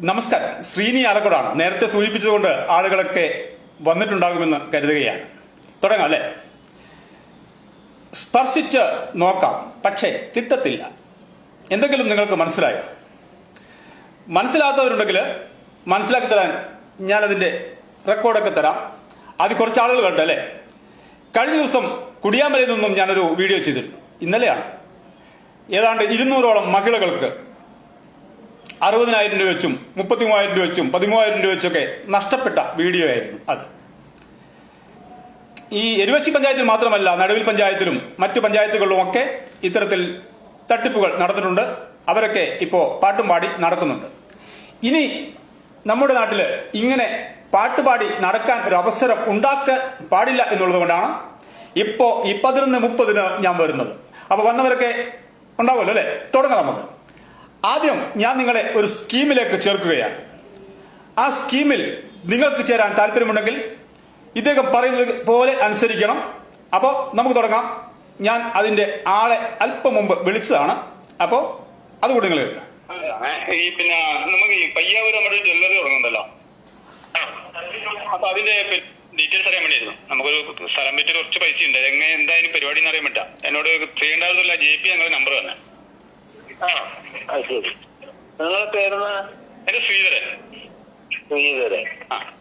നമസ്കാരം. ശ്രീനി ആലക്കോടാണ്. നേരത്തെ സൂചിപ്പിച്ചതുകൊണ്ട് ആളുകളൊക്കെ വന്നിട്ടുണ്ടാകുമെന്ന് കരുതുകയാണ്. തുടങ്ങാം അല്ലേ? സ്പർശിച്ച് നോക്കാം. പക്ഷേ കിട്ടത്തില്ല. എന്തെങ്കിലും നിങ്ങൾക്ക് മനസ്സിലായോ? മനസ്സിലാത്തവരുണ്ടെങ്കിൽ മനസ്സിലാക്കി തരാൻ ഞാനതിന്റെ റെക്കോർഡൊക്കെ തരാം. അത് കുറച്ച് ആളുകൾ കണ്ടു അല്ലേ? കഴിഞ്ഞ ദിവസം കുടിയാമലയിൽ നിന്നും ഞാനൊരു വീഡിയോ ചെയ്തിരുന്നു. ഇന്നലെയാണ്. ഏതാണ്ട് ഇരുന്നൂറോളം മഹിളകൾക്ക് അറുപതിനായിരം രൂപ വെച്ചും മുപ്പത്തി മൂവായിരം രൂപ വെച്ചും പതിമൂവായിരം രൂപ വെച്ചൊക്കെ നഷ്ടപ്പെട്ട വീഡിയോ ആയിരുന്നു അത്. ഈ എരുവശി പഞ്ചായത്തിൽ മാത്രമല്ല നടുവിൽ പഞ്ചായത്തിലും മറ്റു പഞ്ചായത്തുകളിലും ഒക്കെ ഇത്തരത്തിൽ തട്ടിപ്പുകൾ നടന്നിട്ടുണ്ട്. അവരൊക്കെ ഇപ്പോൾ പാട്ടും പാടി നടക്കുന്നുണ്ട്. ഇനി നമ്മുടെ നാട്ടിൽ ഇങ്ങനെ പാട്ടുപാടി നടക്കാൻ ഒരു അവസരം ഉണ്ടാക്കാൻ പാടില്ല എന്നുള്ളത് കൊണ്ടാണ് ഇപ്പോൾ ഈ പതിനൊന്ന് മുപ്പതിന് ഞാൻ വരുന്നത്. അപ്പോൾ വന്നവരൊക്കെ ഉണ്ടാവുമല്ലോ അല്ലേ? തുടങ്ങാം നമുക്ക്. ആദ്യം ഞാൻ നിങ്ങളെ ഒരു സ്കീമിലേക്ക് ചേർക്കുകയാണ്. ആ സ്കീമിൽ നിങ്ങൾക്ക് ചേരാൻ താല്പര്യമുണ്ടെങ്കിൽ ഇദ്ദേഹം പറയുന്നത് പോലെ അനുസരിക്കണം. അപ്പോൾ നമുക്ക് തുടങ്ങാം. ഞാൻ അതിന്റെ ആളെ അല്പം മുമ്പ് വിളിച്ചതാണ്. അപ്പോൾ അതുകൂടി നിങ്ങൾ കേൾക്കുക ഈ പിന്നെ നമുക്ക് ഈ പയ്യാവൂർ നമ്മുടെ ജ്വല്ലറി തുടങ്ങുന്നുണ്ടല്ലോ. അപ്പൊ അതിന്റെ ഡീറ്റെയിൽസ് അറിയാൻ വേണ്ടിയായിരുന്നു. നമുക്കൊരു സ്ഥലം വെച്ചിട്ട് കുറച്ച് പൈസ ഉണ്ട് എങ്ങനെ എന്തായാലും പരിപാടി എന്ന് അറിയാൻ പറ്റാ. എന്നോട് ചെയ്യേണ്ടതില്ല ജെ പി ഞങ്ങളുടെ നമ്പർ തന്നെ. ആ അത് ശരി. നിങ്ങളെ പേരെന്ന് എന്റെ ശ്രീധരൻ. ശ്രീധരൻ. ആ.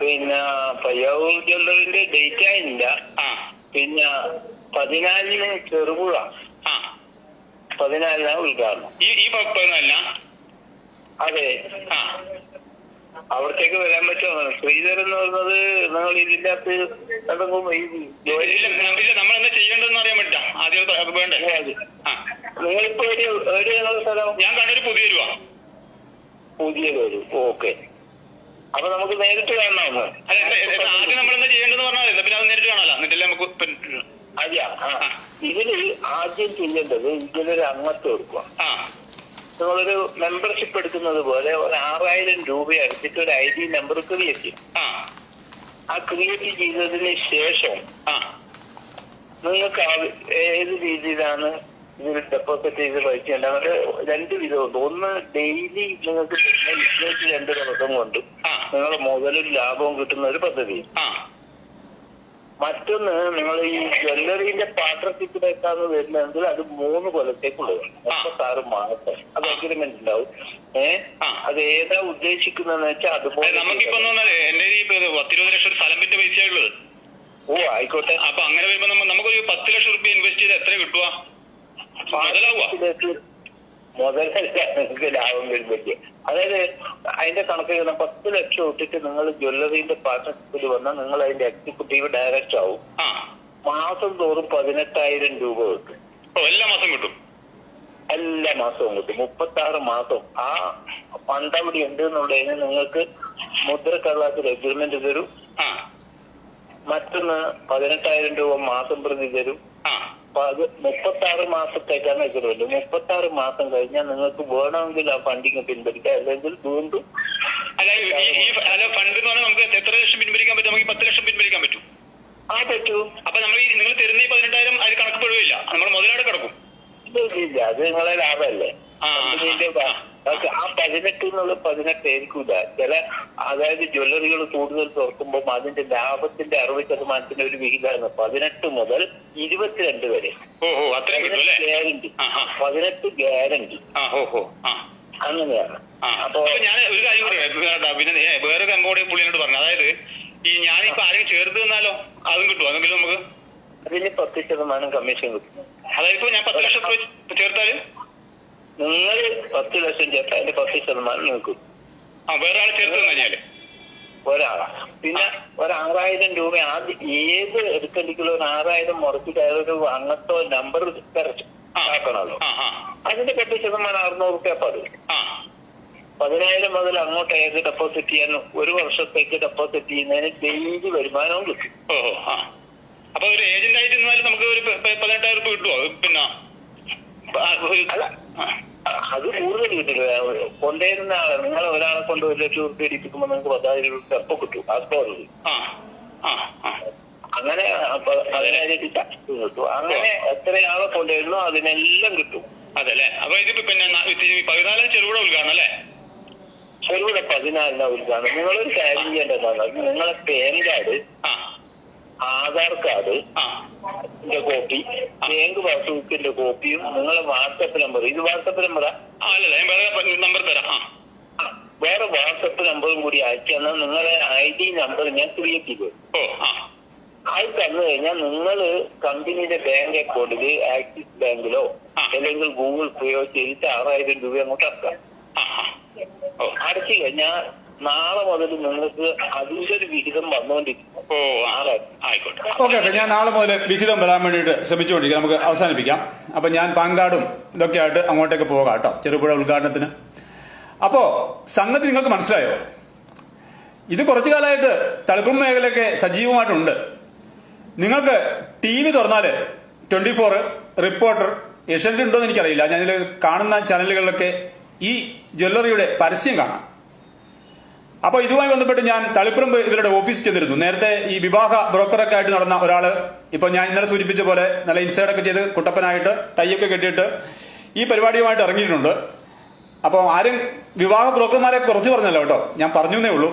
പിന്നെ പയ്യാവൂർ ജ്വല്ലറിന്റെ ഡേറ്റ് ആയില്ല. ആ. പിന്നെ പതിനാലിന് ചെറുപുഴ. ആ. പതിനാലിനാണ് ഉദ്ഘാടനം. ഈ ഈ പതിനല്ല അതെ. ആ. അവിടത്തേക്ക് വരാൻ പറ്റുമോ? ശ്രീധരൻ എന്ന് പറയുന്നത് നിങ്ങൾ ഇതിന്റെ അകത്ത് നമ്മൾ എന്താ ചെയ്യേണ്ടതെന്ന് അറിയാൻ പറ്റാ ആദ്യം അത് വേണ്ടേ? നിങ്ങളിപ്പോ ഒരു ഒരു സ്ഥലം? ഞാൻ കണ്ണൂര് പുതിയ രൂപ പുതിയ വരും ഓക്കെ. അപ്പൊ നമുക്ക് നേരിട്ട് എന്താ ആദ്യം നമ്മൾ എന്താ ചെയ്യേണ്ടതെന്ന് പറഞ്ഞാൽ പിന്നെ അത് നേരിട്ട് കാണാലോ. എന്നിട്ടല്ലേ നമുക്ക് ആ. ഇതിൽ ആദ്യം ചെയ്യേണ്ടത് ഇതിലൊരു അംഗത്വം എടുക്കുക. ആ നിങ്ങളൊരു മെമ്പർഷിപ്പ് എടുക്കുന്നത് പോലെ ഒരു ആറായിരം രൂപ അടിച്ചിട്ട് ഒരു ഐ ഡി നമ്പർ ക്രിയേറ്റ് ചെയ്യും. ആ. ക്രിയേറ്റ് ചെയ്തതിന് ശേഷം നിങ്ങൾക്ക് ഏത് രീതിയിലാണ് ഇതിൽ ഡെപ്പോസിറ്റ് ചെയ്ത് പൈസ ഉണ്ടാകുന്നത് രണ്ട് വിധമുണ്ട് ഒന്ന് ഡെയിലി നിങ്ങൾക്ക് രണ്ട് ദിവസം കൊണ്ട് നിങ്ങളുടെ നിങ്ങളെ മുതലും ലാഭവും കിട്ടുന്ന ഒരു പദ്ധതി. മറ്റൊന്ന് നിങ്ങൾ ഈ ജ്വല്ലറിന്റെ പാർട്ണർഷിപ്പിലേക്കാണ് വരുന്നതെങ്കിൽ അത് മൂന്ന് കൊല്ലത്തേക്കുള്ളതാണ്. മുപ്പത്തി ആറ് മാസം അത് അഗ്രിമെന്റ് ഉണ്ടാവും. ഏഹ്. അത് ഏതാ ഉദ്ദേശിക്കുന്നതെന്ന് വെച്ചാൽ അതുപോലെ നമുക്കിപ്പോ എന്റെ പത്തിരുപത് ലക്ഷം സ്ഥലം വിറ്റ പൈസയുള്ളത് ഓ ആയിക്കോട്ടെ. അപ്പൊ അങ്ങനെ വരുമ്പോ നമുക്കൊരു പത്ത് ലക്ഷം റുപ്യ ഇൻവെസ്റ്റ് ചെയ്ത് എത്ര കിട്ടുക മുതലാവുക മുതലല്ല നിങ്ങൾക്ക് ലാഭം വരുന്നില്ല അതായത് അതിന്റെ കണക്ക് ചെയ്യുന്ന പത്ത് ലക്ഷം ഇട്ടിട്ട് നിങ്ങൾ ജ്വല്ലറിന്റെ പാർട്ട്ണർഷിപ്പിൽ വന്നാൽ നിങ്ങൾ അതിന്റെ എക്സിക്യൂട്ടീവ് ഡയറക്ടർ ആവും. മാസം തോറും പതിനെട്ടായിരം രൂപ കിട്ടും. എല്ലാ മാസം കിട്ടും? എല്ലാ മാസവും കിട്ടും. മുപ്പത്തി ആറ് മാസം. ആ ഫണ്ട് അവിടെ ഉണ്ട് എന്നുള്ളതിന് നിങ്ങൾക്ക് മുദ്രക്കള്ളാത്തിൽ എഗ്രിമെന്റ് തരും. മറ്റൊന്ന് പതിനെട്ടായിരം രൂപ മാസം പ്രതി തരും. അത് മുപ്പത്തി ആറ് മാസത്തേക്കാണ് എഗ്രിമെന്റ് മുപ്പത്തി ആറ് മാസം കഴിഞ്ഞാൽ നിങ്ങൾക്ക് വേണമെങ്കിൽ ആ ഫണ്ടിങ് പിൻവലിക്കാം. അല്ലെങ്കിൽ വീണ്ടും അല്ല ഈ- അല്ല ഫണ്ട് എന്ന് പറഞ്ഞാൽ നമുക്ക് എത്ര ലക്ഷം പിൻവലിക്കാൻ പറ്റും? നമുക്ക് പത്ത് ലക്ഷം പിൻവലിക്കാൻ പറ്റും. ആ പറ്റൂ. അപ്പൊ നമ്മൾ ഈ നിങ്ങൾ തരുന്ന ഈ പതിനെട്ടായിരം അതിൽ കണക്ക് പെടുകയില്ല. നമ്മൾ മുതലാട് കിടക്കും. ഇല്ല, ഇല്ല അത് നിങ്ങളെ ലാഭമല്ലേ? ആ, പതിനെട്ട് എന്നുള്ള പതിനെട്ട് ആയിരിക്കൂല ചില അതായത് ജ്വല്ലറികൾ കൂടുതൽ തുറക്കുമ്പോൾ അതിന്റെ ലാഭത്തിന്റെ അറുപത് ശതമാനത്തിന്റെ ഒരു വിഹിതമാണ്. പതിനെട്ട് മുതൽ ഇരുപത്തിരണ്ട് വരെ. ഗ്യാരണ്ടി. പതിനെട്ട് ഗ്യാരണ്ടി. അങ്ങനെയാണ്. അപ്പൊ ഞാൻ ഒരു കാര്യം കൂടി പറയാം. പിന്നെ വേറെ കമ്പോടെ പുള്ളിനോട് പറഞ്ഞു അതായത് ഈ ഞാനിപ്പോ ആരെയും ചേർത്ത് തന്നാലോ അതും കിട്ടുമോ? അതെങ്കിലും നമുക്ക്? അതിന് പത്ത് ശതമാനം കമ്മീഷൻ കിട്ടും. അതായത് ഞാൻ പത്ത് ലക്ഷം രൂപ ചേർത്താൽ? നിങ്ങൾ പത്ത് ലക്ഷം ചേർത്താൽ അതിന്റെ പത്ത് ശതമാനം നിൽക്കും കിട്ടും. ആ വേറെ ആളെ ചേർത്ത് കഴിഞ്ഞാൽ ഒരാളാ. പിന്നെ ഒരാറായിരം രൂപ ആദ്യം ഏത് എടുക്കണ്ടെങ്കിലും ഒരു ആറായിരം മുറച്ചിട്ട് അയാളൊരു അംഗത്തോ നമ്പർ തിരച്ചാക്കണല്ലോ അതിന്റെ പത്ത് ശതമാനം അറുന്നൂറ് റുപ്യ പതിവ് പതിനായിരം മുതൽ അങ്ങോട്ട് ഏത് ഡെപ്പോസിറ്റ് ചെയ്യാൻ ഒരു വർഷത്തേക്ക് ഡെപ്പോസിറ്റ് ചെയ്യുന്നതിന് ഡെയിലി വരുമാനവും കിട്ടും. അപ്പൊ ഒരു ഏജന്റ് ആയിട്ട് നമുക്ക് ഒരു പതിനെട്ടായിരം രൂപ കിട്ടുമോ പിന്നെ. അത് കൂടുതൽ കിട്ടില്ല. കൊണ്ടുവരുന്ന നിങ്ങൾ ഒരാളെ കൊണ്ട് ഒരു ലക്ഷം റുപ്യ ഇടിപ്പിക്കുമ്പോൾ നിങ്ങൾക്ക് പത്തായിരം റുപ്യ അപ്പൊ കിട്ടും. ആ അങ്ങനെ പതിനായിരം കിട്ടും. അങ്ങനെ എത്രയാളെ കൊണ്ടുവരുന്നോ അതിനെല്ലാം കിട്ടും. അതല്ലേ? അപ്പൊ ഇതിപ്പോ പിന്നെ ഇത് ഈ പതിനാലാം ചെറുകൂടെ ഉദ്ഘാടനം അല്ലേ? ചെറുകൂടെ പതിനാലിനാ ഉദ്ഘാടനം. നിങ്ങളൊരു കാര്യം ചെയ്യേണ്ടതാണ്. നിങ്ങളെ പാൻ കാർഡ് ആ. ആധാർ കാർഡ് കോപ്പി ബാങ്ക് പാസ്ബുക്കിന്റെ കോപ്പിയും നിങ്ങളെ വാട്സപ്പ് നമ്പർ ഇത് വാട്സപ്പ് നമ്പറാ? ആ, അല്ലല്ല ഞാൻ വേറെ നമ്പർ തരാം. വേറെ വാട്സപ്പ് നമ്പറും കൂടി അയച്ചു തന്നാൽ നിങ്ങളെ ഐ ഡി നമ്പർ ഞാൻ ക്രിയേറ്റ് ചെയ്തു അത് തന്നു കഴിഞ്ഞാൽ നിങ്ങൾ കമ്പനിയുടെ ബാങ്ക് അക്കൗണ്ടിൽ ആക്സിസ് ബാങ്കിലോ അല്ലെങ്കിൽ ഗൂഗിൾ പേയോ ചെയ്തിട്ട് ആറായിരം രൂപ അങ്ങോട്ട് ഇറക്കാം അടച്ചു കഴിഞ്ഞാൽ നാളെ മുതൽ നിങ്ങൾക്ക് അതിന്റെ ഒരു വിഹിതം വന്നുകൊണ്ടിരിക്കും ഓ. ആയിക്കോട്ടെ. Okay okay. ഞാൻ നാളെ മുതൽ വിഹിതം വരാൻ വേണ്ടിയിട്ട് ശ്രമിച്ചുകൊണ്ടിരിക്കാം. നമുക്ക് അവസാനിപ്പിക്കാം. അപ്പൊ ഞാൻ പാൻ കാർഡും ഇതൊക്കെ ആയിട്ട് അങ്ങോട്ടേക്ക് പോകാം കേട്ടോ. ചെറുപുഴ ഉദ്ഘാടനത്തിന്. അപ്പോ സംഗതി നിങ്ങൾക്ക് മനസ്സിലായോ? ഇത് കുറച്ചു കാലമായിട്ട് തളിപ്പുറം മേഖലയൊക്കെ സജീവമായിട്ടുണ്ട്. നിങ്ങൾക്ക് ടി വി തുറന്നാൽ ട്വന്റി ഫോർ റിപ്പോർട്ടർ ഏഷ്യാനെറ്റ് ഉണ്ടോ എന്ന് എനിക്കറിയില്ല ഞാനിതിൽ കാണുന്ന ചാനലുകളിലൊക്കെ ഈ ജ്വല്ലറിയുടെ പരസ്യം കാണാം. അപ്പോൾ ഇതുമായി ബന്ധപ്പെട്ട് ഞാൻ തളിപ്പുറം ഇവരുടെ ഓഫീസിൽ ചെന്നിരുന്നു. നേരത്തെ ഈ വിവാഹ ബ്രോക്കറൊക്കെ ആയിട്ട് നടന്ന ഒരാൾ ഇപ്പോൾ ഞാൻ ഇന്നലെ സൂചിപ്പിച്ച പോലെ നല്ല ഇൻസൈഡ് ഒക്കെ ചെയ്ത് കുട്ടപ്പനായിട്ട് ടൈയൊക്കെ കെട്ടിയിട്ട് ഈ പരിപാടിയുമായിട്ട് ഇറങ്ങിയിട്ടുണ്ട്. അപ്പോൾ ആരും വിവാഹ ബ്രോക്കർമാരെ കുറച്ച് പറഞ്ഞല്ലോ കേട്ടോ. ഞാൻ പറഞ്ഞു എന്നേ ഉള്ളൂ.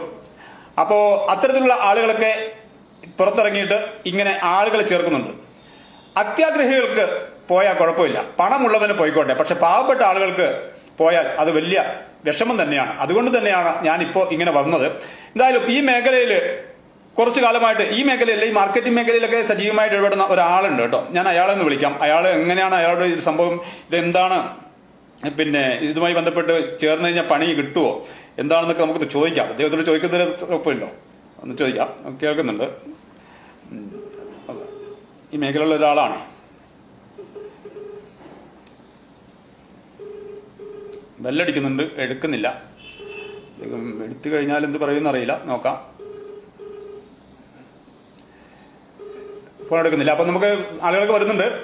അപ്പോൾ അത്തരത്തിലുള്ള ആളുകളൊക്കെ പുറത്തിറങ്ങിയിട്ട് ഇങ്ങനെ ആളുകളെ ചേർക്കുന്നുണ്ട്. അത്യാഗ്രഹികൾക്ക് പോയാൽ കുഴപ്പമില്ല. പണമുള്ളവന് പോയിക്കോട്ടെ. പക്ഷെ പാവപ്പെട്ട ആളുകൾക്ക് പോയാൽ അത് വലിയ വിഷമം തന്നെയാണ്. അതുകൊണ്ട് തന്നെയാണ് ഞാനിപ്പോൾ ഇങ്ങനെ വന്നത്. എന്തായാലും ഈ മേഖലയിൽ കുറച്ചു കാലമായിട്ട് ഈ മേഖലയിൽ ഈ മാർക്കറ്റിംഗ് മേഖലയിലൊക്കെ സജീവമായിട്ട് ഇടപെടുന്ന ഒരാളുണ്ട് കേട്ടോ. ഞാൻ അയാളെ ഒന്ന് വിളിക്കാം. അയാൾ എങ്ങനെയാണ് അയാളുടെ ഇത് സംഭവം? ഇതെന്താണ്? പിന്നെ ഇതുമായി ബന്ധപ്പെട്ട് ചേർന്ന് കഴിഞ്ഞാൽ പണി കിട്ടുമോ എന്താണെന്നൊക്കെ നമുക്ക് ചോദിക്കാം. അദ്ദേഹത്തോട് ചോദിക്കുന്നതിന് കുഴപ്പമില്ലോ ഒന്ന് ചോദിക്കാം. കേൾക്കുന്നുണ്ട്. ഈ മേഖലയിലുള്ള ഒരാളാണ്. ബെല്ലടിക്കുന്നുണ്ട്. എടുക്കുന്നില്ല. എടുത്തു കഴിഞ്ഞാൽ എന്ത് പറയുമെന്ന് അറിയില്ല. നോക്കാം. ഫോൺ എടുക്കുന്നില്ല. അപ്പൊ നമുക്ക് ആളുകൾക്ക് വരുന്നുണ്ട്.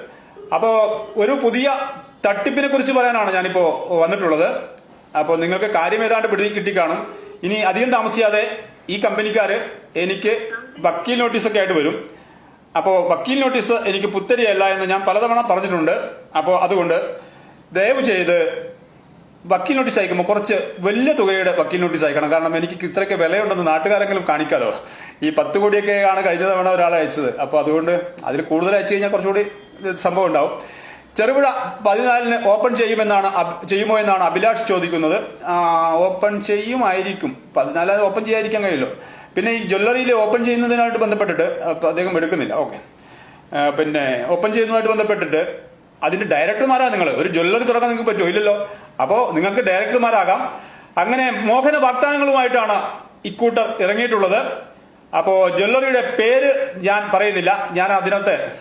അപ്പോ ഒരു പുതിയ തട്ടിപ്പിനെ കുറിച്ച് പറയാനാണ് ഞാനിപ്പോ വന്നിട്ടുള്ളത്. അപ്പോൾ നിങ്ങൾക്ക് കാര്യം ഏതാണ്ട് പിടി കിട്ടിക്കാണും. ഇനി അധികം താമസിയാതെ ഈ കമ്പനിക്കാര് എനിക്ക് വക്കീൽ നോട്ടീസൊക്കെ ആയിട്ട് വരും. അപ്പോൾ വക്കീൽ നോട്ടീസ് എനിക്ക് പുത്തരിയല്ല എന്ന് ഞാൻ പലതവണ പറഞ്ഞിട്ടുണ്ട്. അപ്പോൾ അതുകൊണ്ട് ദയവ് ചെയ്ത് വക്കീൽ നോട്ടീസ് അയക്കുമ്പോൾ കുറച്ച് വലിയ തുകയുടെ വക്കീൽ നോട്ടീസ് അയക്കണം. കാരണം എനിക്ക് ഇത്രയൊക്കെ വിലയുണ്ടെന്ന് നാട്ടുകാരെങ്കിലും കാണിക്കാലോ. ഈ പത്ത് കോടിയൊക്കെ ആണ് കഴിഞ്ഞ തവണ ഒരാൾ അയച്ചത്. അപ്പോൾ അതുകൊണ്ട് അതിൽ കൂടുതൽ അയച്ചു കഴിഞ്ഞാൽ കുറച്ചുകൂടി സംഭവം ഉണ്ടാവും. ചെറുപുഴ പതിനാലിന് ഓപ്പൺ ചെയ്യുമെന്നാണ് ചെയ്യുമോ എന്നാണ് അഭിലാഷ് ചോദിക്കുന്നത്. ഓപ്പൺ ചെയ്യുമായിരിക്കും. പതിനാല് ഓപ്പൺ ചെയ്യാതിരിക്കാൻ കഴിയുമല്ലോ പിന്നെ ഈ ജ്വല്ലറിയിൽ ഓപ്പൺ ചെയ്യുന്നതിനായിട്ട് ബന്ധപ്പെട്ടിട്ട് അദ്ദേഹം എടുക്കുന്നില്ല. ഓക്കെ. പിന്നെ ഓപ്പൺ ചെയ്യുന്നതുമായിട്ട് ബന്ധപ്പെട്ടിട്ട് അതിന്റെ ഡയറക്ടർമാരാ നിങ്ങൾ ഒരു ജ്വല്ലറി തുറക്കാൻ നിങ്ങൾക്ക് പറ്റുമോ ഇല്ലല്ലോ. അപ്പോൾ നിങ്ങൾക്ക് ഡയറക്ടർമാരാകാം അങ്ങനെ മോഹന വാഗ്ദാനങ്ങളുമായിട്ടാണ് ഇക്കൂട്ടർ ഇറങ്ങിയിട്ടുള്ളത്. അപ്പോൾ ജ്വല്ലറിയുടെ പേര് ഞാൻ പറയുന്നില്ല. ഞാൻ അതിനകത്ത്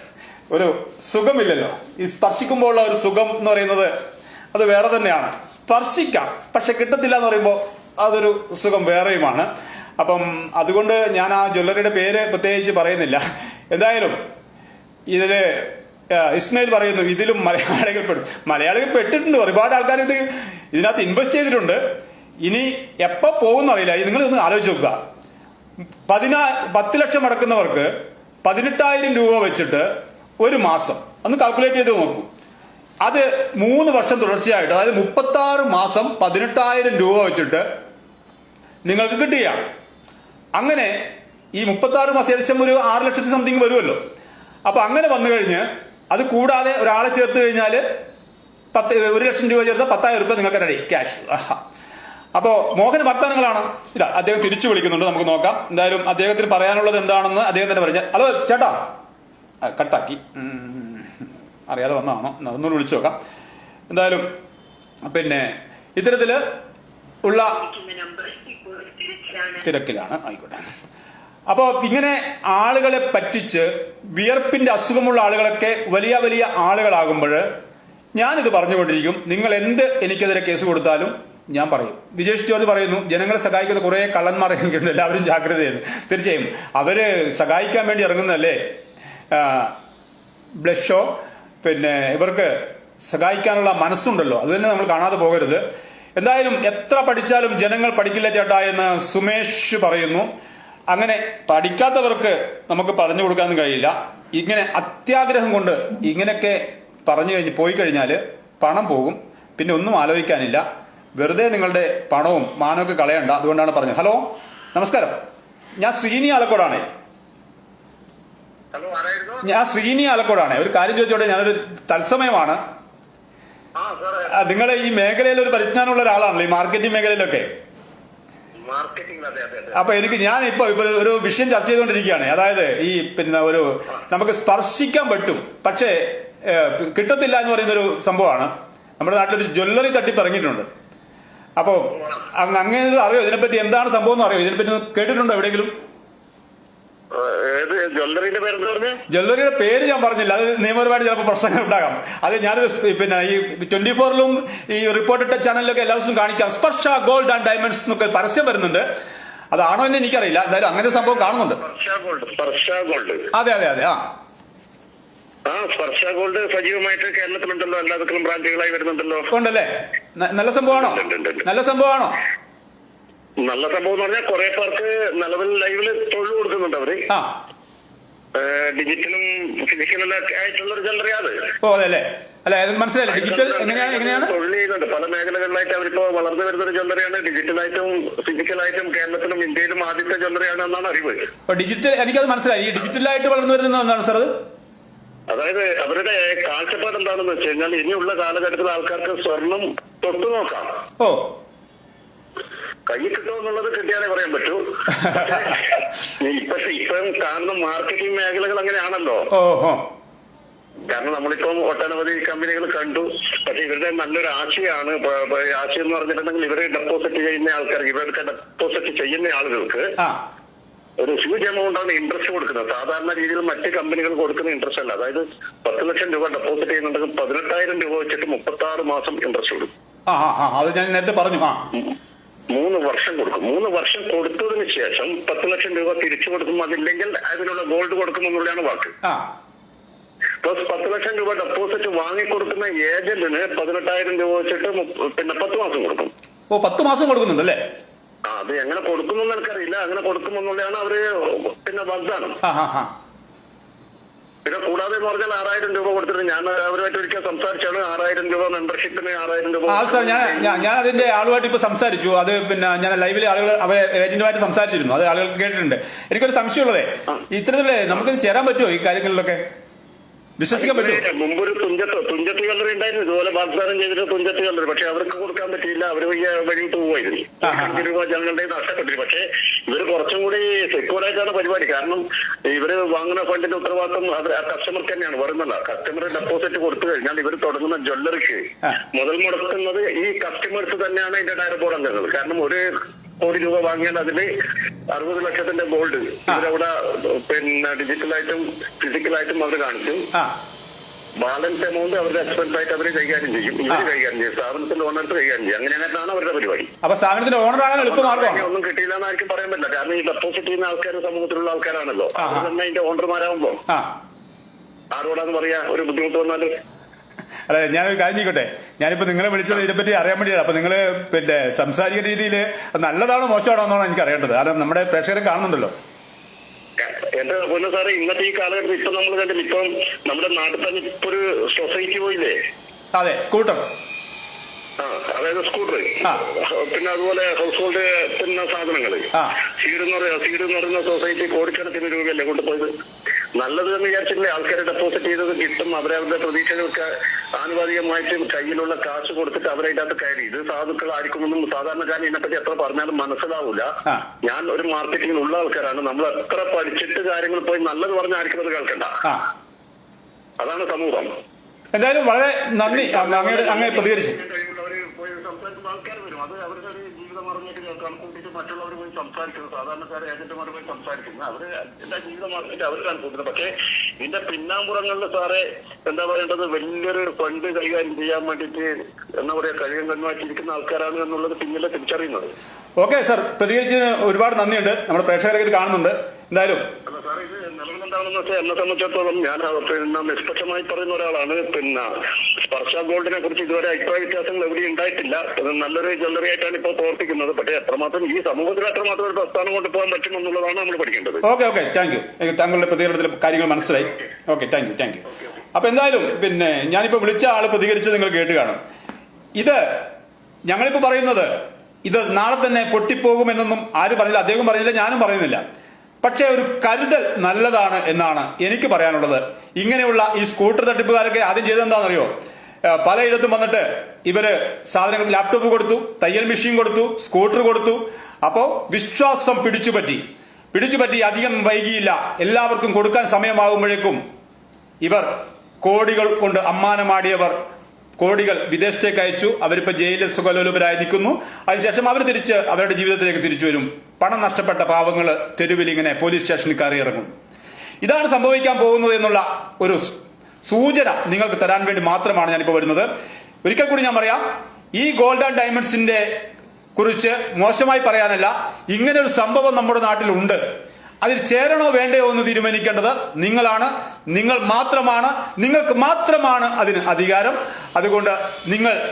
ഒരു സുഖമില്ലല്ലോ. ഈ സ്പർശിക്കുമ്പോഴുള്ള ഒരു സുഖം എന്ന് പറയുന്നത് അത് വേറെ തന്നെയാണ്. സ്പർശിക്കാം. പക്ഷെ കിട്ടത്തില്ല എന്ന് പറയുമ്പോൾ അതൊരു സുഖം വേറെയുമാണ്. അപ്പം അതുകൊണ്ട് ഞാൻ ആ ജ്വല്ലറിയുടെ പേര് പ്രത്യേകിച്ച് പറയുന്നില്ല. എന്തായാലും ഇതിൽ ആ, ഇസ്മയിൽ പറയുന്നു ഇതിലും മലയാളികൾ പെടും. മലയാളികൾ പെട്ടിട്ടുണ്ട് ഒരുപാട് ആൾക്കാർ ഇത് ഇതിനകത്ത് ഇൻവെസ്റ്റ് ചെയ്തിട്ടുണ്ട്. ഇനി എപ്പോ പോകുന്ന അറിയില്ല. നിങ്ങൾ ഒന്ന് ആലോചിച്ച് നോക്കുക. പതിനാ പത്ത് ലക്ഷം അടക്കുന്നവർക്ക് പതിനെട്ടായിരം രൂപ വെച്ചിട്ട് ഒരു മാസം ഒന്ന് കാൽക്കുലേറ്റ് ചെയ്ത് നോക്കൂ. അത് മൂന്ന് വർഷം തുടർച്ചയായിട്ട് അതായത് മുപ്പത്തി ആറ് മാസം പതിനെട്ടായിരം രൂപ വെച്ചിട്ട് നിങ്ങൾക്ക് കിട്ടുകയാണ് അങ്ങനെ ഈ മുപ്പത്തി ആറ് മാസം ഏകദേശം ഒരു ആറ് ലക്ഷത്തി സംതിങ് വരുമല്ലോ. അപ്പൊ അങ്ങനെ വന്നു കഴിഞ്ഞ് അത് കൂടാതെ ഒരാളെ ചേർത്ത് കഴിഞ്ഞാൽ പത്ത് ഒരു ലക്ഷം രൂപ ചേർത്ത് പത്തായിരം രൂപ നിങ്ങൾക്ക് റെഡി ക്യാഷ് അപ്പോ മോഹൻ വാഗ്ദാനങ്ങളാണ് ഇതാ അദ്ദേഹം തിരിച്ചു വിളിക്കുന്നുണ്ട് നമുക്ക് നോക്കാം. എന്തായാലും അദ്ദേഹത്തിന് പറയാനുള്ളത് എന്താണെന്ന് അദ്ദേഹം തന്നെ പറഞ്ഞു ഹലോ ചേട്ടാ. കട്ടാക്കി. അറിയാതെ വന്നതാണോ? അതൊന്നുകൂടി വിളിച്ചു നോക്കാം. എന്തായാലും പിന്നെ ഇത്തരത്തിൽ ഉള്ള തിരക്കിലാണ്. ആയിക്കോട്ടെ. അപ്പോൾ ഇങ്ങനെ ആളുകളെ പറ്റിച്ച് വിയർപ്പിന്റെ അസുഖമുള്ള ആളുകളൊക്കെ വലിയ വലിയ ആളുകളാകുമ്പോൾ ഞാനിത് പറഞ്ഞുകൊണ്ടിരിക്കും. നിങ്ങൾ എന്ത് എനിക്കെതിരെ കേസ് കൊടുത്താലും ഞാൻ പറയും. വിജേഷ് ജോർജ് പറയുന്നു ജനങ്ങളെ സഹായിക്കുന്ന കുറെ കള്ളന്മാർ ഇറങ്ങിയിട്ടുണ്ട് എല്ലാവരും ജാഗ്രത തീർച്ചയായും. അവർ സഹായിക്കാൻ വേണ്ടി ഇറങ്ങുന്നതല്ലേ? ബ്ലഷോ പിന്നെ ഇവർക്ക് സഹായിക്കാനുള്ള മനസ്സുണ്ടല്ലോ. അത് തന്നെ നമ്മൾ കാണാതെ പോകരുത്. എന്തായാലും എത്ര പഠിച്ചാലും ജനങ്ങൾ പഠിക്കില്ല ചേട്ടാ എന്ന് സുമേഷ് പറയുന്നു. അങ്ങനെ പഠിക്കാത്തവർക്ക് നമുക്ക് പറഞ്ഞു കൊടുക്കാനും കഴിയില്ല. ഇങ്ങനെ അത്യാഗ്രഹം കൊണ്ട് ഇങ്ങനെയൊക്കെ പറഞ്ഞു കഴിഞ്ഞ് പോയി കഴിഞ്ഞാൽ പണം പോകും. പിന്നെ ഒന്നും ആലോചിക്കാനില്ല. വെറുതെ നിങ്ങളുടെ പണവും മാനവും കളയണ്ട. അതുകൊണ്ടാണ് പറഞ്ഞത്. ഹലോ നമസ്കാരം. ഞാൻ ശ്രീനി ആലക്കോടാണ്. ഞാൻ ശ്രീനി ആലക്കോടാണ്. ഒരു കാര്യം ചോദിച്ചോട്ടെ ഞാനൊരു തത്സമയമാണ്. നിങ്ങൾ ഈ മേഖലയിൽ ഒരു പരിജ്ഞാനമുള്ള ഒരാളാണല്ലോ ഈ മാർക്കറ്റിംഗ് മേഖലയിലൊക്കെ മാർക്കറ്റിംഗ് അതെ അതെ അതെ അപ്പൊ എനിക്ക് ഞാൻ ഇപ്പൊ ഒരു വിഷയം ചർച്ച ചെയ്തുകൊണ്ടിരിക്കുകയാണ്. അതായത് ഈ പിന്നെ ഒരു നമുക്ക് സ്പർശിക്കാൻ പറ്റും. പക്ഷേ കിട്ടത്തില്ല എന്ന് പറയുന്ന ഒരു സംഭവമാണ്. നമ്മുടെ നാട്ടിലൊരു ജ്വല്ലറി തട്ടിപ്പ് ഇറങ്ങിയിട്ടുണ്ട്. അപ്പോൾ അങ്ങ് അങ്ങനെ അറിയോ? ഇതിനെപ്പറ്റി എന്താണ് സംഭവം എന്ന് അറിയോ? ഇതിനെപ്പറ്റി കേട്ടിട്ടുണ്ടോ എവിടെയെങ്കിലും ഏത് ജ്വല്ലറിന്റെ പേരെന്താ പറഞ്ഞ ജ്വല്ലറിയുടെ പേര് ഞാൻ പറഞ്ഞില്ല. അത് നിയമപരമായിട്ട് ചിലപ്പോൾ പ്രശ്നങ്ങൾ ഉണ്ടാകാം. അത് ഞാൻ പിന്നെ ഈ ട്വന്റി ഫോറിലും ഈ റിപ്പോർട്ടഡ് ചാനലിലൊക്കെ എല്ലാ ദിവസവും കാണിക്കാം. സ്പർശ ഗോൾഡ് ആൻഡ് ഡയമണ്ട്സ് എന്നൊക്കെ പരസ്യം വരുന്നുണ്ട്. അതാണോ എന്ന് എനിക്കറിയില്ല. എന്തായാലും അങ്ങനെ ഒരു സംഭവം കാണുന്നുണ്ട്. അതെ അതെ അതെ. ആ. ആ സ്പർശ ഗോൾഡ് സജീവമായിട്ട് കേരളത്തിലുണ്ടല്ലോ. എല്ലാ ബ്രാൻഡുകളായി ബ്രാഞ്ചുകളായി വരുന്നുണ്ടല്ലോ. ഉണ്ടല്ലേ? നല്ല സംഭവമാണോ. നല്ല സംഭവമാണോ? നല്ല സംഭവം എന്ന് പറഞ്ഞാൽ കുറെ പേർക്ക് നിലവിൽ ലൈവിൽ തൊഴിൽ കൊടുക്കുന്നുണ്ട് അവർ. ഡിജിറ്റലും ഫിസിക്കലും ഒക്കെ ആയിട്ടുള്ള ഒരു ജ്വല്ലറി അത് ഓ അതെ അല്ലേ? മനസ്സിലായില്ല? ഡിജിറ്റൽ എങ്ങനെയാണ് എങ്ങനെയാണ്? തൊഴിൽ ചെയ്യുന്നുണ്ട്. പല മേഖലകളിലായിട്ട് അവരിപ്പോ വളർന്നു വരുന്ന ഒരു ജ്വല്ലറിയാണ് ഡിജിറ്റലായിട്ടും ഫിസിക്കലായിട്ടും കേരളത്തിലും ഇന്ത്യയിലും ആദ്യത്തെ ജ്വല്ലറിയാണ് എന്നാണ് അറിവ്. ഡിജിറ്റൽ എനിക്കത് മനസ്സിലായി. ഈ ഡിജിറ്റലായിട്ട് വളർന്നു വരുന്ന എന്താണ് സാർ അത്? അതായത് അവരുടെ കാഴ്ചപ്പാട് എന്താണെന്ന് വെച്ച് കഴിഞ്ഞാൽ ഇനിയുള്ള കാലഘട്ടത്തിൽ ആൾക്കാർക്ക് സ്വർണം തൊട്ടു നോക്കാം ഓ. കയ്യിൽ കിട്ടുമെന്നുള്ളത് കിട്ടിയാലേ പറയാൻ പറ്റൂ. പക്ഷേ ഇപ്പൊ ഇപ്പം കാണുന്ന മാർക്കറ്റിംഗ് മേഖലകൾ അങ്ങനെയാണല്ലോ. കാരണം നമ്മളിപ്പം ഒട്ടനവധി കമ്പനികൾ കണ്ടു. പക്ഷെ ഇവരുടെ നല്ലൊരു ആശയമാണ് പ- ആശയം എന്ന് പറഞ്ഞിട്ടുണ്ടെങ്കിൽ ഇവരെ ഡെപ്പോസിറ്റ് ചെയ്യുന്ന ആൾക്കാർക്ക് ഇവരുടെ ഡെപ്പോസിറ്റ് ചെയ്യുന്ന ആളുകൾക്ക് ഒരു ഹ്യൂജ് എമൗണ്ട് ആണ് ഇൻട്രസ്റ്റ് കൊടുക്കുന്നത്. സാധാരണ രീതിയിൽ മറ്റ് കമ്പനികൾ കൊടുക്കുന്ന ഇൻട്രസ്റ്റ് അല്ല. അതായത് പത്ത് ലക്ഷം രൂപ ഡെപ്പോസിറ്റ് ചെയ്യുന്നുണ്ടെങ്കിൽ പതിനെട്ടായിരം രൂപ വെച്ചിട്ട് മുപ്പത്തി ആറ് മാസം ഇൻട്രസ്റ്റ് കൊടുക്കും. ആ ആ ആ. അത് ഞാൻ നേരത്തെ പറഞ്ഞു. ആ. മൂന്ന് വർഷം കൊടുക്കും. മൂന്ന് വർഷം കൊടുത്തതിന് ശേഷം പത്ത് ലക്ഷം രൂപ തിരിച്ചു കൊടുക്കും അതില്ലെങ്കിൽ അതിനുള്ള ഗോൾഡ് കൊടുക്കും എന്നുള്ളതാണ് വാക്ക് പ്ലസ് പത്ത് ലക്ഷം രൂപ ഡെപ്പോസിറ്റ് വാങ്ങിക്കൊടുക്കുന്ന ഏജന്റിന് പതിനെട്ടായിരം രൂപ വെച്ചിട്ട് പിന്നെ പത്ത് മാസം കൊടുക്കും. ഓ പത്ത് മാസം കൊടുക്കുന്നുണ്ട് അല്ലേ ആ അത് എങ്ങനെ കൊടുക്കുന്നു എനിക്കറിയില്ല. അങ്ങനെ കൊടുക്കുമെന്നുള്ളതാണ് അവർ പിന്നെ വാഗ്ദാനം. പിന്നെ കൂടാതെ എന്ന് പറഞ്ഞാൽ ആറായിരം രൂപ കൊടുത്തിട്ട് ഞാൻ അവരുമായിട്ട് ഒരിക്കൽ സംസാരിച്ചാണ് ആറായിരം രൂപ മെമ്പർഷിപ്പിന് ആറായിരം രൂപ ആ സാർ ഞാൻ ഞാൻ- അതിന്റെ ആളുമായിട്ട് ഇപ്പൊ സംസാരിച്ചു. അത് പിന്നെ ഞാൻ ലൈവിൽ ആളുകൾ അവർ ഏജന്റുമായിട്ട് സംസാരിച്ചിരുന്നു. അത് ആളുകൾ കേട്ടിട്ടുണ്ട്. എനിക്കൊരു സംശയമുള്ളതേ ഇത്തരത്തിലേ നമുക്ക് ചേരാൻ പറ്റുമോ ഈ കാര്യങ്ങളിലൊക്കെ? വിശ്വസിക്കാൻ പറ്റും മുമ്പൊരു തുഞ്ചത്ത് തുഞ്ചത്ത് കല്ലറി ഉണ്ടായിരുന്നു. ഇതുപോലെ വാഗ്ദാനം ചെയ്തിട്ട് തുഞ്ചത്ത് കല്ലറി പക്ഷെ അവർക്ക് കൊടുക്കാൻ പറ്റിയില്ല. അവർ വഴി വഴിയിട്ട് പോവായിരുന്നു. രൂപ ജനങ്ങളുടെ നഷ്ടപ്പെട്ടു പക്ഷെ ഇവർ കുറച്ചും കൂടി സെക്യൂർഡ് ആയിട്ടാണ് പരിപാടി. കാരണം ഇവർ വാങ്ങുന്ന ഫണ്ടിന്റെ ഉത്തരവാദിത്വം ആ കസ്റ്റമർക്ക് തന്നെയാണ്. പറയുന്നില്ല കസ്റ്റമർ ഡെപ്പോസിറ്റ് കൊടുത്തു കഴിഞ്ഞാൽ ഇവർ തുടങ്ങുന്ന ജ്വല്ലറിക്ക്. മുതൽ മുടക്കുന്നത് ഈ കസ്റ്റമേഴ്സ് തന്നെയാണ് ഇതിന്റെ ഡയറക്ട് ബോർഡ് അംഗങ്ങൾ. കാരണം ഒരു കോടി രൂപ വാങ്ങിയാൽ അതിൽ അറുപത് ലക്ഷത്തിന്റെ ഗോൾഡ്. ഇവരവിടെ പിന്നെ ഡിജിറ്റലായിട്ടും ഫിസിക്കലായിട്ടും അവർ കാണിച്ചു. ബാലൻസ് എമൗണ്ട് അവരുടെ എക്സ്പെൻസ് ആയിട്ട് അവർ കൈകാര്യം ചെയ്യും. ഇവർ ആ. കൈകാര്യം ചെയ്യും. സ്ഥാപനത്തിന്റെ ഓണേഴ്സ് കൈകാര്യം ചെയ്യും. അങ്ങനെയാണ് അവരുടെ പരിപാടി. അപ്പൊ സ്ഥാപനത്തിന്റെ ഓണർ ആകാൻ എളുപ്പമാർഗമാണ് ഒന്നും കിട്ടിയില്ല എന്ന് ആർക്കും പറയാൻ പറ്റില്ല. കാരണം ഈ ഡെപ്പോസിറ്റ് ചെയ്യുന്ന ആൾക്കാർ സമൂഹത്തിലുള്ള ആൾക്കാരാണല്ലോ. അവർ. തന്നെ അതിന്റെ ഓണർമാരാകുമ്പോ ആരോടാന്ന് പറയാ? ഒരു ബുദ്ധിമുട്ട് വന്നാൽ അല്ല ഞാൻ ഒരു കാര്യം ചെയ്യട്ടെ? ഞാനിപ്പോ നിങ്ങളെ വിളിച്ചത് ഇതിനെപ്പറ്റി അറിയാൻ വേണ്ടിയാണ്. അപ്പോൾ നിങ്ങൾ പിന്നെ സംസാരിക്കുന്ന രീതിയിൽ നല്ലതാണോ മോശമാണോ എന്നാണ് എനിക്ക് അറിയേണ്ടത്. കാരണം നമ്മുടെ പ്രേക്ഷകരെ കാണുന്നുണ്ടല്ലോ. എന്റെ പൊന്നു സാറേ ഇന്നത്തെ ഈ കാലഘട്ടത്തിൽ ഇപ്പൊ നമ്മൾ കണ്ടില്ല ഇപ്പം നമ്മുടെ നാട്ടിൽ തന്നെ ഇപ്പൊ ഒരു സൊസൈറ്റി പോയില്ലേ? അതെ സ്കൂട്ടർ. അതായത് സ്കൂട്ടർ. പിന്നെ അതുപോലെ ഹൗസ് ഹോൾഡ് പിന്നെ സാധനങ്ങൾ. സീഡ് എന്ന് പറയുക സീഡ് എന്ന് പറയുന്ന സൊസൈറ്റി കോടിക്കണക്കിന് രൂപയല്ലേ കൊണ്ടുപോയത്? നല്ലത് എന്ന് വിചാരിച്ചില്ലേ ആൾക്കാരെ ഡെപ്പോസിറ്റ് ചെയ്തത് കിട്ടും അവരെ അവരുടെ പ്രതീക്ഷകൾക്ക് ആനുപാതികമായിട്ട് കയ്യിലുള്ള കാശ് കൊടുത്തിട്ട് അവരതിനകത്ത് കയറി. ഇത് സാധുക്കൾ ആയിരിക്കുമെന്നും സാധാരണക്കാരൻ ഇതിനെപ്പറ്റി എത്ര പറഞ്ഞാലും മനസ്സിലാവൂല. ഞാൻ ഒരു മാർക്കറ്റിംഗിൽ ഉള്ള ആൾക്കാരാണ്. നമ്മൾ എത്ര പഠിച്ചിട്ട് കാര്യങ്ങൾ പോയി നല്ലത് പറഞ്ഞ ആയിരിക്കുന്നത് കേൾക്കണ്ട. അതാണ് സമൂഹം. എന്തായാലും വളരെ നന്ദി. അങ്ങനെ അങ്ങയുടെ അങ്ങ് പ്രതികരിച്ചു കഴിവുള്ളവര് പോയി സംസാരിക്കുന്ന ആൾക്കാർ വരും അത് അവരുടെ ഒരു ജീവിതം അറിഞ്ഞിട്ട് കണക്കൂട്ടിട്ട് മറ്റുള്ളവർ പോയി സംസാരിക്കുന്നു സാധാരണക്കാരെ ഏജന്റുമാർ പോയി സംസാരിക്കുന്നു അവർ എല്ലാ ജീവിതം അറിഞ്ഞിട്ട് അവർ കണക്കൂട്ടുന്നു പക്ഷേ ഇതിന്റെ പിന്നാമ്പുറങ്ങളിൽ സാറെ എന്താ പറയേണ്ടത്? വലിയൊരു ഫണ്ട് കൈകാര്യം ചെയ്യാൻ വേണ്ടിയിട്ട് എന്താ പറയാ കഴിയും കണ്ണുമായിട്ടിരിക്കുന്ന ആൾക്കാരാണ് എന്നുള്ളത് പിന്നിലെ തിരിച്ചറിയുന്നത്. Okay sir. പ്രതികരിച്ചതിന് ഒരുപാട് നന്ദിയുണ്ട്. നമ്മുടെ പ്രേക്ഷകരൊക്കെ കാണുന്നുണ്ട്. എന്തായാലും നിലവിലെന്താണെന്ന് വെച്ചാൽ എന്നെ സംബന്ധിച്ചിടത്തോളം ഞാൻ പിന്നെ നിഷ്പക്ഷമായി പറയുന്ന ഒരാളാണ്. പിന്നെ സ്പർശ ഗോൾഡിനെ കുറിച്ച് ഇതുവരെ അഭിപ്രായ വ്യത്യാസങ്ങൾ എവിടെയും ഉണ്ടായിട്ടില്ല. നല്ലൊരു ജ്വല്ലറി ആയിട്ടാണ് ഇപ്പോൾ പ്രവർത്തിക്കുന്നത്. പക്ഷേ എത്രമാത്രം ഈ സമൂഹത്തിൽ എത്രമാത്രം ഒരു പ്രസ്ഥാനം കൊണ്ടുപോകാൻ പറ്റും എന്നുള്ളതാണ് നമ്മൾ പഠിക്കേണ്ടത്. Okay okay. താങ്ക് യു താങ്കളുടെ പ്രതികരണത്തിൽ കാര്യങ്ങൾ മനസ്സിലായി. Okay thank you thank you അപ്പൊ എന്തായാലും പിന്നെ ഞാനിപ്പോ വിളിച്ച ആൾ പ്രതികരിച്ചത് നിങ്ങൾ കേട്ട് കാണും. ഇത് ഞങ്ങളിപ്പോൾ പറയുന്നത് ഇത് നാളെ തന്നെ പൊട്ടിപ്പോകുമെന്നൊന്നും ആരും പറഞ്ഞില്ല. അദ്ദേഹം പറഞ്ഞില്ല ഞാനും പറയുന്നില്ല. പക്ഷേ ഒരു കരുതൽ നല്ലതാണ് എന്നാണ് എനിക്ക് പറയാനുള്ളത്. ഇങ്ങനെയുള്ള ഈ സ്കൂട്ടർ തട്ടിപ്പുകാരൊക്കെ ആദ്യം ചെയ്തെന്താണെന്നറിയോ പലയിടത്തും വന്നിട്ട് ഇവർ സാധനങ്ങൾ ലാപ്ടോപ്പ് കൊടുത്തു തയ്യൽ മെഷീൻ കൊടുത്തു സ്കൂട്ടർ കൊടുത്തു. അപ്പോൾ വിശ്വാസം പിടിച്ചുപറ്റി. പിടിച്ചുപറ്റി അധികം വൈകിയില്ല. എല്ലാവർക്കും കൊടുക്കാൻ സമയമാകുമ്പോഴേക്കും ഇവർ കോടികൾ കൊണ്ട് അമ്മാനമാടിയവർ കോടികൾ വിദേശത്തേക്ക് അയച്ചു. അവരിപ്പോ ജയിലിൽ സുഖലോലുപരായിരിക്കുന്നു. അതിനുശേഷം അവർ തിരിച്ച് അവരുടെ ജീവിതത്തിലേക്ക് തിരിച്ചു വരും. പണം നഷ്ടപ്പെട്ട പാവങ്ങൾ തെരുവിൽ ഇങ്ങനെ പോലീസ് സ്റ്റേഷനിൽ കയറി ഇറങ്ങും ഇതാണ് സംഭവിക്കാൻ പോകുന്നത് എന്നുള്ള ഒരു സൂചന നിങ്ങൾക്ക് തരാൻ വേണ്ടി മാത്രമാണ് ഞാനിപ്പോൾ വരുന്നത്. ഒരിക്കൽ കൂടി ഞാൻ പറയാം. ഈ ഗോൾഡ് ആൻഡ് ഡയമണ്ട്സിന്റെ കുറിച്ച് മോശമായി പറയാനല്ല ഇങ്ങനെ ഒരു സംഭവം നമ്മുടെ നാട്ടിലുണ്ട്. അതിൽ ചേരണോ വേണ്ടയോ എന്ന് തീരുമാനിക്കേണ്ടത് നിങ്ങളാണ്. നിങ്ങൾ മാത്രമാണ്. നിങ്ങൾക്ക് മാത്രമാണ് അതിന് അധികാരം. അതുകൊണ്ട് നിങ്ങൾ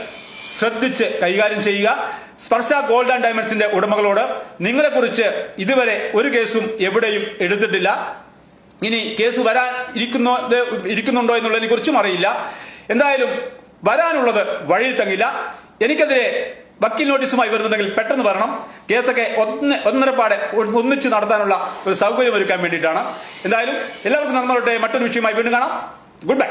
ശ്രദ്ധിച്ച് കൈകാര്യം ചെയ്യുക. സ്പർശ ഗോൾഡ് ആൻഡ് ഡയമണ്ട്സിന്റെ ഉടമകളോട് നിങ്ങളെക്കുറിച്ച് ഇതുവരെ ഒരു കേസും എവിടെയും എടുത്തിട്ടില്ല. ഇനി കേസ് വരാൻ ഇരിക്കുന്നോ ഇരിക്കുന്നുണ്ടോ എന്നുള്ളതിനെ കുറിച്ചും അറിയില്ല. എന്തായാലും വരാനുള്ളത് വഴി തങ്ങില്ല. എനിക്കെതിരെ വക്കീൽ നോട്ടീസുമായി വരുന്നുണ്ടെങ്കിൽ പെട്ടെന്ന് വരണം. കേസൊക്കെ ഒന്ന് ഒന്നരപ്പാടെ ഒന്നിച്ച് നടത്താനുള്ള ഒരു സൗകര്യം ഒരുക്കാൻ വേണ്ടിയിട്ടാണ്. എന്തായാലും എല്ലാവർക്കും നന്മ മറ്റൊരു വിഷയമായി വീണ്ടും കാണാം. Good bye